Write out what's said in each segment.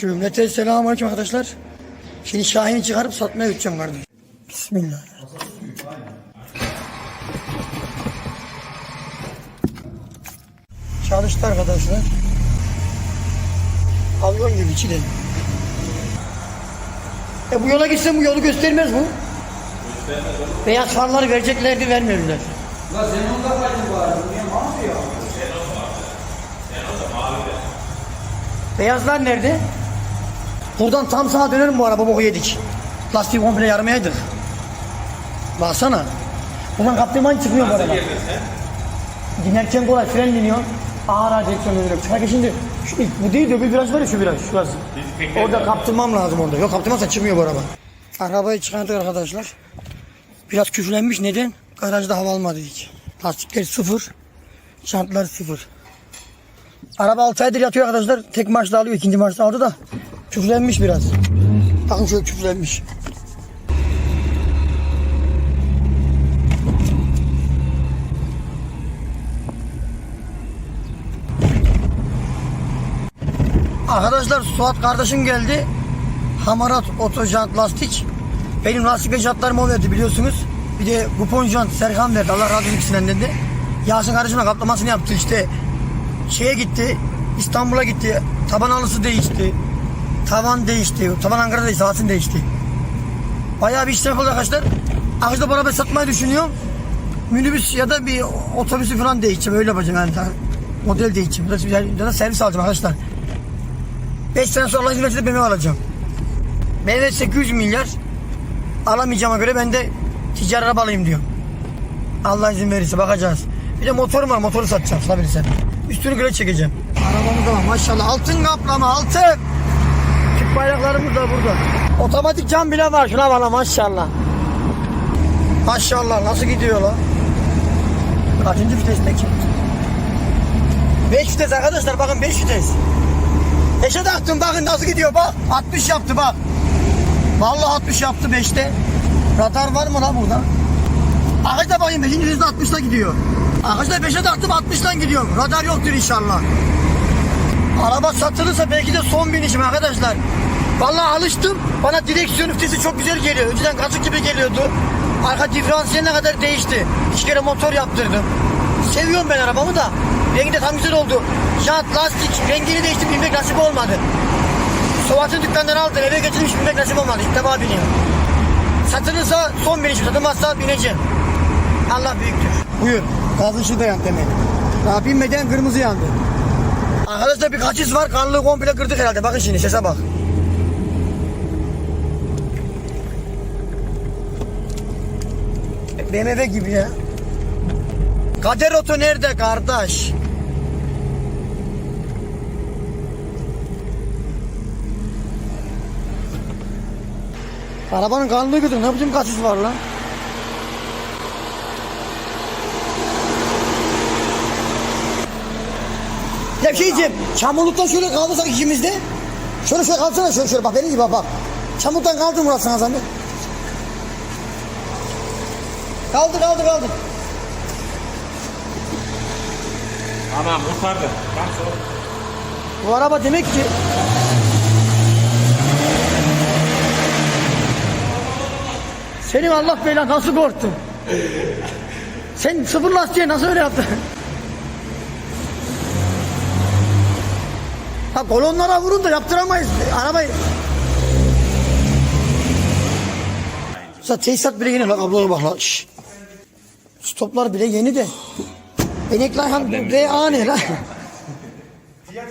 Cümlete selamünaleyküm arkadaşlar. Şimdi Şahin'i çıkarıp satmaya gideceğim kardeşim. Bismillah. Çalıştı arkadaşlar. Avyon gibi içine. E bu yola gitsem bu yolu göstermez bu. Beyaz farları vereceklerdi vermiyorlar. La Zenon'da kaçın bari. Niye mavi ya? Beyazlar nerede? Buradan tam sağa dönerim bu araba boku yedik. Lastiği komple yarmayaydık. Baksana. Buradan kaptırman çıkmıyor bu araba. Dinerken kolay fren diniyor. Ağır ağır direksiyon dönüyorum. Çıkarken şimdi şu, bu değil de öbür viraj var ya şu viraj şurası. Orada kaptırmam lazım orada. Yok kaptırmazsa çıkmıyor bu araba. Arabayı çıkarttık arkadaşlar. Biraz küflenmiş. Neden? Garajda hava almadı hiç. Lastikler sıfır. Şantlar sıfır. Araba 6 aydır yatıyor arkadaşlar. Tek marşla alıyor. ikinci marşla aldı da küflenmiş biraz. Bakın şöyle küflenmiş. Arkadaşlar Suat kardeşim geldi. Hamarat oto jant lastik. Benim lastik ve jantlarımı o verdi biliyorsunuz. Bir de kupon jant Serkan verdi. Allah razı olsun ikisinden dedi. Yasin kardeşime kaplamasını yaptı işte. Şeye gitti. İstanbul'a gitti. Taban alısı değişti. Tavan değişti. Tavan Ankara'da değişti. Hasin değişti. Bayağı bir işlem oldu arkadaşlar. Arkadaşlar arabayı satmayı düşünüyorum. Minibüs ya da bir otobüsü falan değişeceğim. Öyle yapacağım yani. Model değişeceğim. Ya da- servis alacağım arkadaşlar. 5 sene sonra Allah'ın izniyle BMW alacağım. BMW 800 milyar alamayacağıma göre ben de ticari araba alayım diyorum. Allah izin verirse bakacağız. Bir de motorum var motoru satacağım satabilirsem. Üstünü güle çekeceğim. Arabamız var maşallah altın kaplama altın. Türk bayraklarımız da burada. Otomatik cam bile var şuna bana maşallah. Maşallah nasıl gidiyor lan? Kaçıncı viteste ki? 5 vites arkadaşlar bakın 5 vites. Eşe taktım bakın nasıl gidiyor bak. 60 yaptı bak. Vallahi 60 yaptı 5'te. Radar var mı lan burada? Arkadaşlar bakayım 5. hızda 60'la gidiyor. Arkadaşlar 5'e taktım 60'tan gidiyorum. Radar yoktur inşallah. Araba satılırsa belki de son binişim arkadaşlar. Vallahi alıştım. Bana direksiyon üftesi çok güzel geliyor. Önceden kazık gibi geliyordu. Arka diferansiyeline kadar değişti. İki kere motor yaptırdım. Seviyorum ben arabamı da. Rengi de tam güzel oldu. Jant, lastik, rengini değiştim. Binmek nasip olmadı. Suat'ın dükkanından aldım. Eve getirmiş binmek nasip olmadı. İlk defa biniyorum. Satılırsa son binişim. Satılmazsa bineceğim. Allah büyüktür. Buyur. Gazın şurada yan demek. Daha binmeden kırmızı yandı. Arkadaşlar bir kaçış var. Kanlı komple kırdık herhalde. Bakın şimdi sese bak. BMW gibi ya. Kader Oto nerede kardeş? Arabanın kanlı götür. Ne biçim kaçış var lan? Ya şey diyeceğim. Çamurluktan şöyle kaldırsak ikimiz de. Şöyle şöyle kalksana şöyle şöyle bak benim gibi bak bak. Çamurluktan kaldır Murat sana zahmet. Kaldır kaldır kaldır. Anam kurtardı. Bak sonra. Bu araba demek ki Senin Allah belanı nasıl korktun? Sen sıfır lastiğe nasıl öyle yaptın? Ha kolonlara vurun da yaptıramayız arabayı. Mesela tesisat bile yeni lan ablalara bak lan. Stoplar bile yeni de. Enekler han VA ne lan?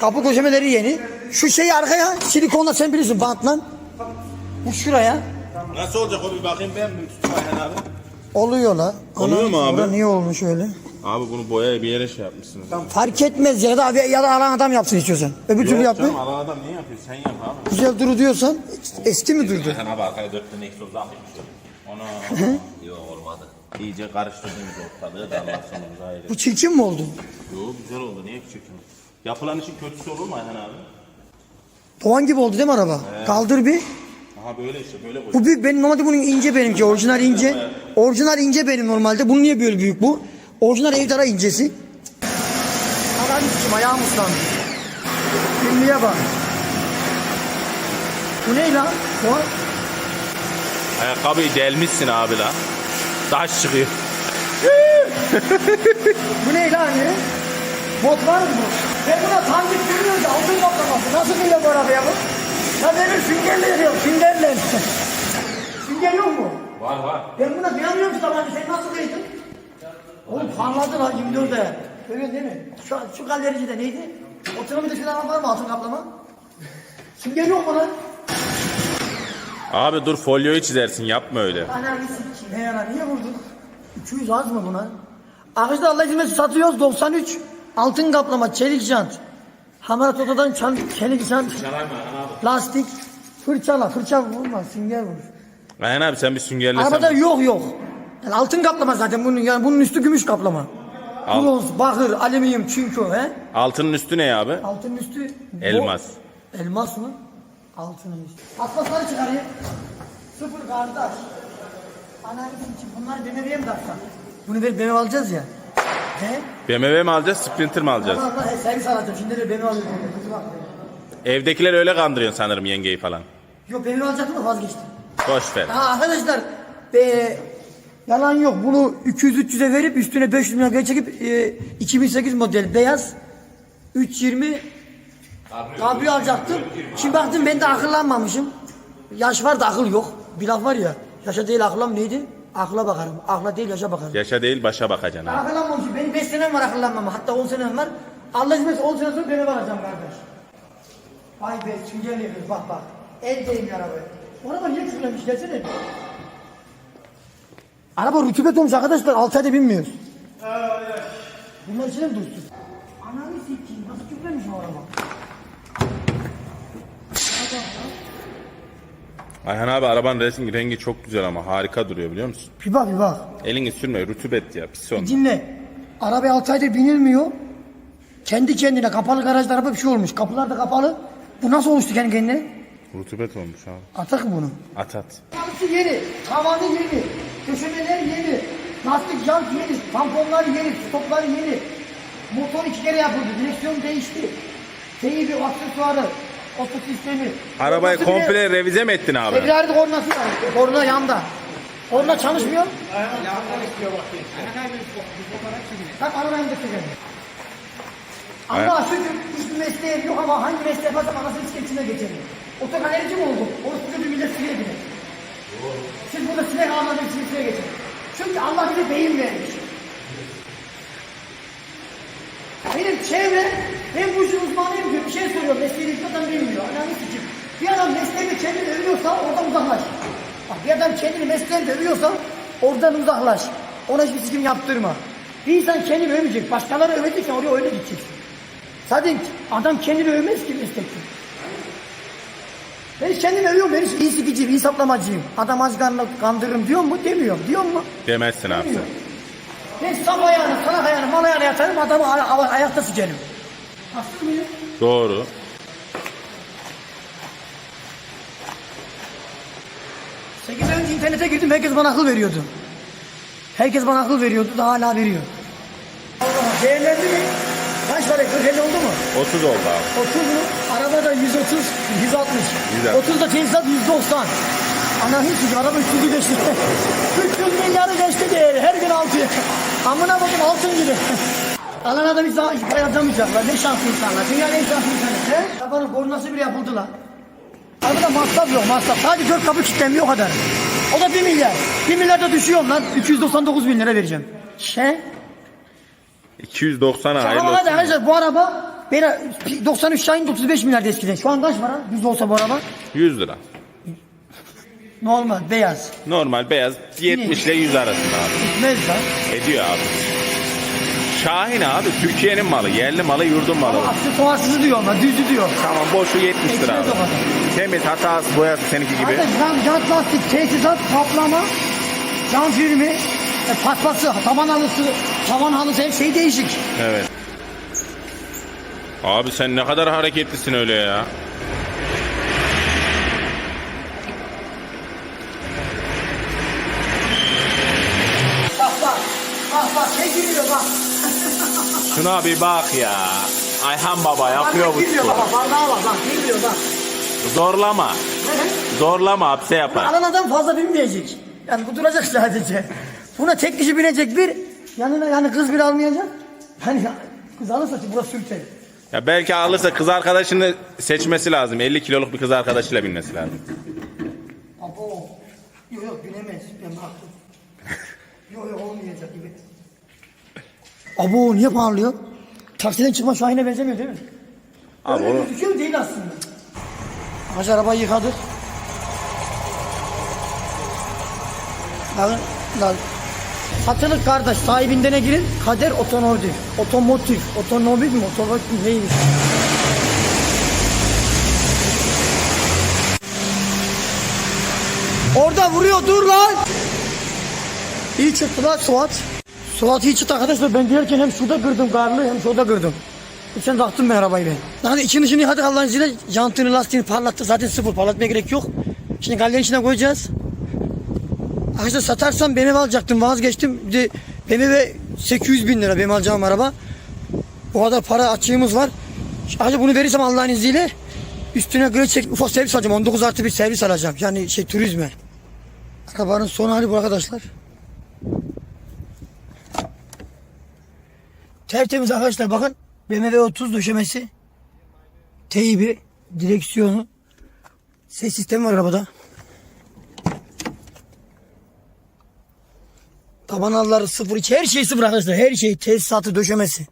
Kapı köşemeleri yeni. Şu şeyi arkaya silikonla sen bilirsin bantla. Bu şuraya Nasıl olacak o bir bakayım ben mi tutayım abi? oluyor la. Oluyor mu abi? Niye olmuş öyle? Abi bunu boyaya bir yere şey yapmışsınız. Fark etmez ya da ya da alan adam yapsın istiyorsan. Öbür türlü Yok yapma. canım alan adam niye yapıyor? Sen yap abi. Güzel duru diyorsan eski mi durdu? Ayhan abi arkaya dört tane egzoz atmıştım. Onu yok olmadı. İyice karıştırdınız ortalığı da Allah sonumuza hayır. Bu çirkin mi oldu? Yok güzel oldu niye küçük? Yapılan için kötüsü olur mu Ayhan abi? Doğan gibi oldu değil mi araba? Kaldır bir. Aha böyle işte böyle koy. Bu büyük benim normalde bunun ince benimki. Orijinal ince. Orijinal ince benim normalde. Bunun niye böyle büyük bu? Orijinal evdara incesi. Adam için ayağım ıslandı. Filmiye bak. Bu ne lan? O Ayakkabıyı delmişsin abi la. Taş çıkıyor. Bu ne lan ne? Bot var mı bu? Ben buna tanıdık görüyorum ki altın kaplaması. Nasıl geliyor bu arabaya bu? Ya benim süngerle yapıyor, süngerle. Sünger yok mu? Var var. Ben buna dayanmıyorum ki tabanca. Sen nasıl kıydın? Oğlum parladı lan 24'de. Görüyorsun değil mi? Şu, şu galericide neydi? Oturma bir de şuradan var mı altın kaplama? Sünger yok mu lan? Abi dur folyoyu çizersin yapma öyle. Ananı sikeyim. He niye vurduk? 200 az mı buna? Arkadaşlar Allah izin verirse satıyoruz 93. Altın kaplama, çelik jant. Hamarat otodan çan, çelik jant. Lastik. Fırçala, fırça vurma, sünger vur. Ayhan abi sen bir süngerlesen. Arabada yok yok. Yani altın kaplama zaten bunun yani bunun üstü gümüş kaplama. Al. Bronz, bakır, alüminyum, çinko he. Altının üstü ne abi? Altın üstü bo- Elmas. Elmas mı? Altının üstü. Atlasları çıkarayım. Sıfır kardeş. Analiz için bunlar BMW'ye mi taksak? Bunu ver BMW alacağız ya. He? BMW mi alacağız, Sprinter mi alacağız? Allah Allah he, servis alacağım. Şimdi de BMW alıyorum. Evdekiler öyle kandırıyorsun sanırım yengeyi falan. Yok BMW alacaktım da vazgeçtim. Boş ver. Ha arkadaşlar be, yalan yok. Bunu 200-300'e verip üstüne 500 milyon çekip e, 2008 model beyaz 320 kabrio alacaktım. Şimdi baktım ben de akıllanmamışım. Yaş var da akıl yok. Bir laf var ya. Yaşa değil akıllam neydi? Akla bakarım. Akla değil yaşa bakarım. Yaşa değil başa bakacaksın abi. akıllanmamışım. Benim 5 senem var akıllanmama. Hatta 10 senem var. Allah izin verirse 10 sene sonra beni varacağım kardeş. Vay be sünger yapıyoruz bak bak. El değmiyor arabaya. O araba niye küfürlemiş gelsene. Araba rutubet olmuş arkadaşlar 6 ayda binmiyoruz. Bunlar içine mi dursun? Ananı sikeyim nasıl küfürlemiş o araba? Ayhan abi arabanın resim rengi çok güzel ama harika duruyor biliyor musun? Bir bak bir bak. Elini sürme rutubet ya pis olma. Dinle. Arabaya 6 ayda binilmiyor. Kendi kendine kapalı garajda araba bir şey olmuş. Kapılar da kapalı. Bu nasıl oluştu kendi kendine? Rutubet olmuş abi. Atak bunu. At at. Kapısı yeni, tavanı yeni, köşemeler yeni, lastik jant yeni, tamponlar yeni, stoplar yeni. Motor iki kere yapıldı, direksiyon değişti. Teybi, aksesuarı, oto sistemi. Arabayı Kornası bile- komple revize mi ettin abi? Februari kornası var, korna yanda. Korna çalışmıyor. Bak arabayı da çekelim. Allah şükür hiçbir mesleğim yok ama hangi mesleği yaparsam anasını sikeyim içine geçerim. Otogalerici mi oldum? Orası bir millet sinek geçin. Çünkü Allah bize beyin vermiş. Benim çevre, ben bu işin uzmanıyım diyor. Bir şey soruyor, mesleğini adam bilmiyor. Ananı sikeyim. Bir adam mesleğini kendini övüyorsa oradan uzaklaş. Bak bir adam kendini mesleğinde övüyorsa oradan uzaklaş. Ona hiçbir sikim yaptırma. Bir insan kendini övmeyecek. Başkaları övecekse oraya öyle gideceksin. Zaten adam kendini övmez ki meslekte. Ben kendimi övüyorum. Ben hiç iyi sikiciyim, iyi saplamacıyım. Adam az kandırırım diyor mu? Demiyorum. Diyor mu? Demezsin abi sen. Demiyorum. Ben saf ayağını, salak ayağını, mal ayağını yatarım. Adamı ay- ay- ayakta sikerim. Haksız mıyım? Doğru. Sekiz ay önce internete girdim. Herkes bana akıl veriyordu. Herkes bana akıl veriyordu. Daha hala veriyor. Allah değerlendi mi? Kaç para? 40 50 oldu mu? 30 oldu abi. 30 mu? Arabada 130, 160. 160. 30 da tesisat 190. Ana hiç. Araba 300'ü geçti. 300 milyarı geçti değeri. Her gün altı. Amına bakın altın gibi. Alan adam hiç, harcamayacaklar. Ne şanslı insanlar. Dünyanın en şanslı insanı. He? Arabanın kornası bile yapıldı lan. Arabada masraf yok masraf. Sadece dört kapı kilitlemiyor o kadar. O da 1 milyar. 1 milyar da düşüyorum lan. 299 bin lira vereceğim. Şey? 290'a hayırlı hadi olsun. arkadaşlar bu araba beni 93 Şahin 35 milyar eskiden. Şu an kaç para? Düz olsa bu araba. 100 lira. Normal beyaz. Normal beyaz 70 ile 100 arasında abi. Gitmez lan. Ediyor abi. Şahin abi Türkiye'nin malı, yerli malı, yurdun malı. Ama aksesuarsızı diyor ama düzü diyor. Tamam boşu 70 lira Ekmek abi. o kadar. Temiz hatası boyası seninki gibi. Hadi cam, jant lastik, tesisat, kaplama, cam filmi, e, paspası, tavan halısı, tavan halısı her şey değişik. Evet. Abi sen ne kadar hareketlisin öyle ya. Bak bak, bak bak şey giriyor bak. Şuna bir bak ya. Ayhan baba yapıyor bu giriyor sporu. bak, bak, bardağa bak, bak, giriyor bak. Zorlama. Zorlama hapse yapar. Alan adam fazla binmeyecek. Yani bu duracak sadece. Buna tek kişi binecek bir. Yanına yani kız bir almayacak. Hani kız alırsa ki burası sürter. Ya belki alırsa kız arkadaşını seçmesi lazım. 50 kiloluk bir kız arkadaşıyla binmesi lazım. Abo. Yok yok binemez. Ben baktım. yok yok olmayacak gibi. Abo niye parlıyor? Taksiden çıkma şahine benzemiyor değil mi? Abi Öyle o gözüküyor değil aslında. Ağaç arabayı yıkadık. Bakın lan. Satılık kardeş sahibinden ne girin? Kader otomotiv. Otomotiv. Otomobil mi? Otomotiv neymiş? Orada vuruyor dur lan. İyi çıktı lan Suat. Suat iyi çıktı arkadaşlar. Ben diğerken hem şurada kırdım karlı hem şurada kırdım. Sen taktın ben arabayı ben. Hadi içini şimdi hadi Allah'ın izniyle jantını lastiğini parlattı. Zaten sıfır parlatmaya gerek yok. Şimdi gallerin içine koyacağız. Arkadaşlar satarsam BMW alacaktım vazgeçtim. Bir de BMW 800 bin lira benim alacağım araba. O kadar para açığımız var. Arkadaşlar bunu verirsem Allah'ın izniyle üstüne göre çek ufak servis alacağım. 19 artı bir servis alacağım. Yani şey turizme. Arabanın son hali bu arkadaşlar. Tertemiz arkadaşlar bakın. BMW 30 döşemesi. Teybi, direksiyonu. Ses sistemi var arabada. Taban alları sıfır, içi her şey sıfır arkadaşlar. Her şey tesisatı döşemesi.